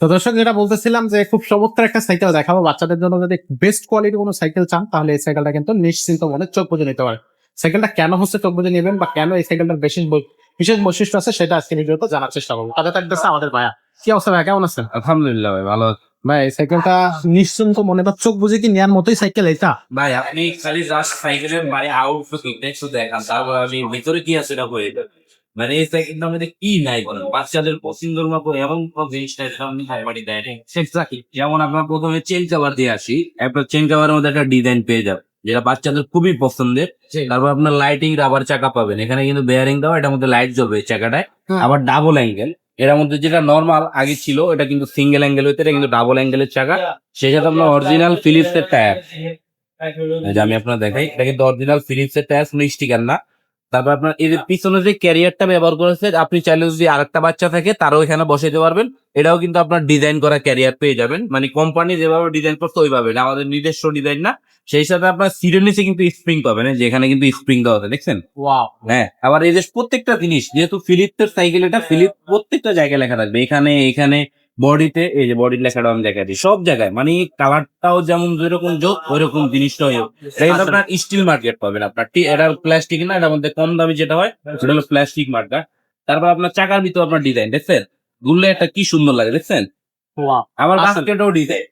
তো দর্শক যেটা বলতেছিলাম যে খুব চমৎকার একটা সাইকেল দেখাবো। বাচ্চাদের জন্য যদি বেস্ট কোয়ালিটি কোনো সাইকেল চান তাহলে এই সাইকেলটা কিন্তু নিশ্চিন্ত মনে চোখ বুঝে নিতে পারে সাইকেলটা কেন হচ্ছে চোখ বুঝে নেবেন বা কেন এই সাইকেলটার বিশেষ বিশেষ বৈশিষ্ট্য আছে সেটা আজকে ভিডিওতে জানার চেষ্টা করব। তাদের থাকতেছে আমাদের ভাইয়া। কি অবস্থা ভাই কেমন আছেন? আলহামদুলিল্লাহ ভাই ভালো আছি। ভাই এই সাইকেলটা নিশ্চিন্ত মনে বা চোখ বুঝে কি নেওয়ার মতোই সাইকেল এটা ভাই আপনি খালি জাস্ট সাইকেলের মানে আউটলুক একটু দেখান তারপর আমি ভিতরে কি আছে এটা মানে এই সাইকেলটা আমাদের কি নাই বলেন? বাচ্চাদের পছন্দের মতো এমন কোন জিনিস নাই যেটা আপনি হাইবাড়ি দেয়। এক্স্যাক্টলি যেমন আপনার প্রথমে চেন কাভার দিয়ে আসি আপনার চেন কাভারের মধ্যে একটা ডিজাইন পেয়ে যাবে যেটা বাচ্চাদের খুবই পছন্দের। তারপর আপনার লাইটিং রাবার চাকা পাবেন এখানে কিন্তু বেয়ারিং দেওয়া এটার মধ্যে লাইট জ্বলবে চাকাটায়। আবার ডাবল অ্যাঙ্গেল এটার মধ্যে যেটা নর্মাল আগে ছিল এটা কিন্তু সিঙ্গেল অ্যাঙ্গেল হইতে এটা কিন্তু ডাবল অ্যাঙ্গেলের চাকা। সাথে আপনার অরিজিনাল ফিলিপস এর টায়ার আমি আপনার দেখাই এটা কিন্তু অরিজিনাল ফিলিপস এর টায়ার কোনো স্টিকার না। তারপর আপনার এই যে পিছনে যে ক্যারিয়ারটা ব্যবহার করেছে আপনি চাইলে যদি আরেকটা বাচ্চা থাকে তারও এখানে বসাইতে পারবেন। এটাও কিন্তু আপনার ডিজাইন করা ক্যারিয়ার পেয়ে যাবেন। মানে কোম্পানি যেভাবে ডিজাইন করছে ওইভাবে আমাদের নিজস্ব ডিজাইন না। সেই সাথে আপনার সিটের নিচে কিন্তু স্প্রিং পাবেন। যেখানে কিন্তু স্প্রিং দেওয়া আছে দেখছেন? হ্যাঁ। আবার এই যে প্রত্যেকটা জিনিস যেহেতু ফিলিপসের সাইকেল এটা ফিলিপ প্রত্যেকটা জায়গায় লেখা থাকবে। এখানে এখানে বডিতে এই যে বডির লেখাটা আমি দেখা দিই সব জায়গায়। মানে কালারটাও যেমন যেরকম যোগ ওইরকম জিনিসটাও যোগ। এটা আপনার স্টিল মার্কেট পাবেন আপনার। এটা প্লাস্টিক না এটার মধ্যে কম দামি যেটা হয় সেটা হলো প্লাস্টিক মার্কা তারপর আপনার চাকার ভিতরে আপনার ডিজাইন দেখছেন? ঘুরলে একটা কি সুন্দর লাগে দেখছেন? আমার বাস্কেটও ডিজাইন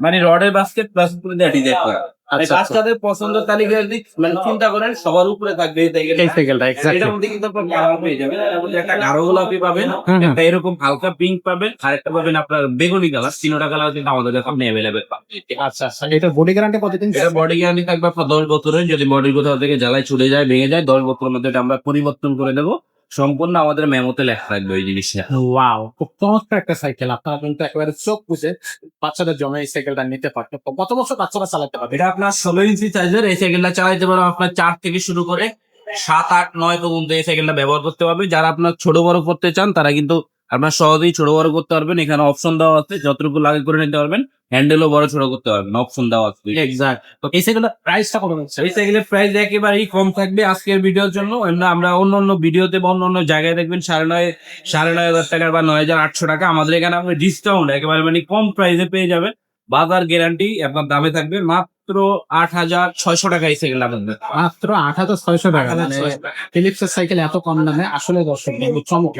মানে রডের বাস্কেট প্লাস ডিজাইন করা। বাচ্চাদের পছন্দের তালিকার মানে চিন্তা করেন সবার উপরে থাকবে এই সাইকেলটা। এটার মধ্যে কিন্তু আপনার কালার পেয়ে যাবেন। একটা গাঢ় গোলাপি পাবেন। একটা এরকম হালকা পিঙ্ক পাবেন আর একটা পাবেন আপনার বেগুনি কালার তিনটা কালার কিন্তু আমাদের কাছে আপনি অ্যাভেলেবেল আচ্ছা আচ্ছা। এটা বডি গ্যারান্টি কতদিন এটা বডি গ্যারান্টি থাকবে আপনার দশ বছরের। যদি বডির কোথাও থেকে জ্বালায় ছুটে যায় ভেঙে যায় দশ বছরের মধ্যে এটা আমরা পরিবর্তন করে দেবো। সম্পূর্ণ আমাদের মেমোতে লেখা থাকবে ওই জিনিসটা। ওয়াও খুব চমৎকার একটা সাইকেল আপনারা কিন্তু একেবারে চোখ বুঝে বাচ্চাদের জমে এই সাইকেলটা নিতে পারবে কত বছর বাচ্চারা চালাতে পারবে। এটা আপনার ষোলো ইঞ্চি চার্জার এই সাইকেলটা চালাইতে পারো আপনার চার থেকে শুরু করে সাত আট নয় পর্যন্ত এই সাইকেলটা ব্যবহার করতে পারবে। যারা আপনার ছোট বড় করতে চান তারা কিন্তু আপনার সহজেই ছোট বড় করতে পারবেন। এখানে অপশন দেওয়া আছে যতটুকু লাগে করে নিতে পারবেন। হ্যান্ডেলও বড় ছোট করতে পারবেন। অপশন দেওয়া আছে এক্সাক্ট তো এই সাইকেলটা প্রাইসটা কত হচ্ছে এই সাইকেলের প্রাইস একেবারেই কম থাকবে আজকের ভিডিওর জন্য। আমরা অন্য অন্য ভিডিওতে বা অন্য অন্য জায়গায় দেখবেন সাড়ে নয় সাড়ে নয় হাজার টাকা বা নয় হাজার আটশো টাকা। আমাদের এখানে আপনি ডিসকাউন্ট একেবারে মানে কম প্রাইসে পেয়ে যাবেন। বাজার গ্যারান্টি আপনার দামে থাকবে মাত্র আট হাজার ছয়শো টাকা এই সাইকেল আপনাদের। মাত্র আট হাজার ছয়শো টাকা। মানে ফিলিপস এর সাইকেল এত কম দামে? আসলে দর্শক চমক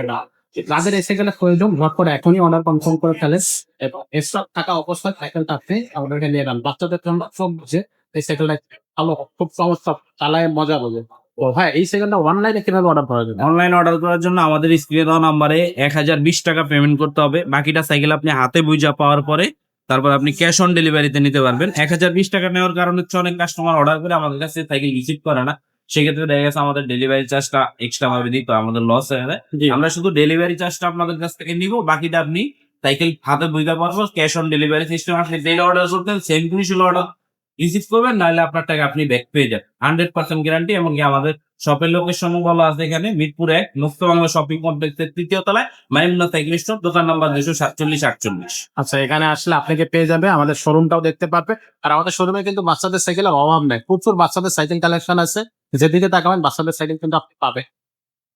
যাদের এই সাইকেলের প্রয়োজন ঘট করে এখনই অর্ডার কনফার্ম করে ফেলেন এবং স্টক থাকা অবস্থায় সাইকেলটা আপনি আমাদেরকে নিয়ে যান। বাচ্চাদের জন্য সব বুঝে এই সাইকেলটা ভালো, খুব চমৎকার চালায় মজা বোঝে ও ভাই, এই সাইকেলটা অনলাইনে কীভাবে অর্ডার করা যাবে? অনলাইন অর্ডার করার জন্য আমাদের স্ক্রিনে দেওয়া নাম্বারে এক হাজার বিশ টাকা পেমেন্ট করতে হবে। বাকিটা সাইকেল আপনি হাতে বুঝা পাওয়ার পরে তারপর আপনি ক্যাশ অন ডেলিভারিতে নিতে পারবেন। এক হাজার বিশ টাকা নেওয়ার কারণে হচ্ছে অনেক কাস্টমার অর্ডার করে আমাদের কাছে সাইকেল রিসিভ করে না। সেক্ষেত্রে দেখা গেছে আমাদের ডেলিভারি চার্জটা এক্সট্রা ভাবে দিতে আমাদের লস হয়ে যায়। আমরা শুধু ডেলিভারি চার্জটা আপনাদের কাছ থেকে নিব বাকিটা আপনি সাইকেল হাতে বুঝতে পারব ক্যাশ অন ডেলিভারি সিস্টেম আপনি যেটা অর্ডার করতেন সেম জিনিস অর্ডার রিসিভ করবেন? নাহলে আপনার টাকা আপনি ব্যাক পেয়ে যাবেন। হান্ড্রেড পার্সেন্ট গ্যারান্টি এবং আমাদের শপের লোকেশন বলা আছে এখানে, মিরপুর এক মুক্ত বাংলা শপিং কমপ্লেক্সের তৃতীয় তলায় মাইমুল্লাহ সাইকেল স্টোর দোকান নাম্বার দুশো সাতচল্লিশ, আটচল্লিশ। আচ্ছা এখানে আসলে আপনাকে পেয়ে যাবে, আমাদের শোরুমটাও দেখতে পারবে। আর আমাদের শোরুমে কিন্তু বাচ্চাদের সাইকেলের অভাব নেই। প্রচুর বাচ্চাদের সাইকেল কালেকশন আছে। যেদিকে তাকাবেন, বাচ্চাদের সাইকেল কিন্তু আপনি পাবে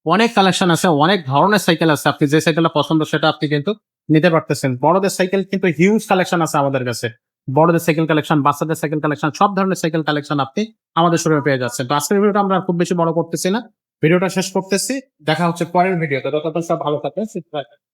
অনেক কালেকশন আছে, অনেক ধরনের সাইকেল আছে। আপনি যে সাইকেলটা পছন্দ, সেটা আপনি কিন্তু নিতে পারতেছেন। বড়দের সাইকেল কিন্তু হিউজ কালেকশন আছে আমাদের কাছে। বড়দের সাইকেল কালেকশন বাচ্চাদের সাইকেল কালেকশন সব ধরনের সাইকেল কালেকশন আপনি আমাদের শোরুমে পেয়ে যাচ্ছেন। তো আজকের ভিডিওটা আমরা খুব বেশি বড় করতেছি না। ভিডিওটা শেষ করতেছি। দেখা হচ্ছে পরের ভিডিওতে ততক্ষণ সব ভালো থাকবেন।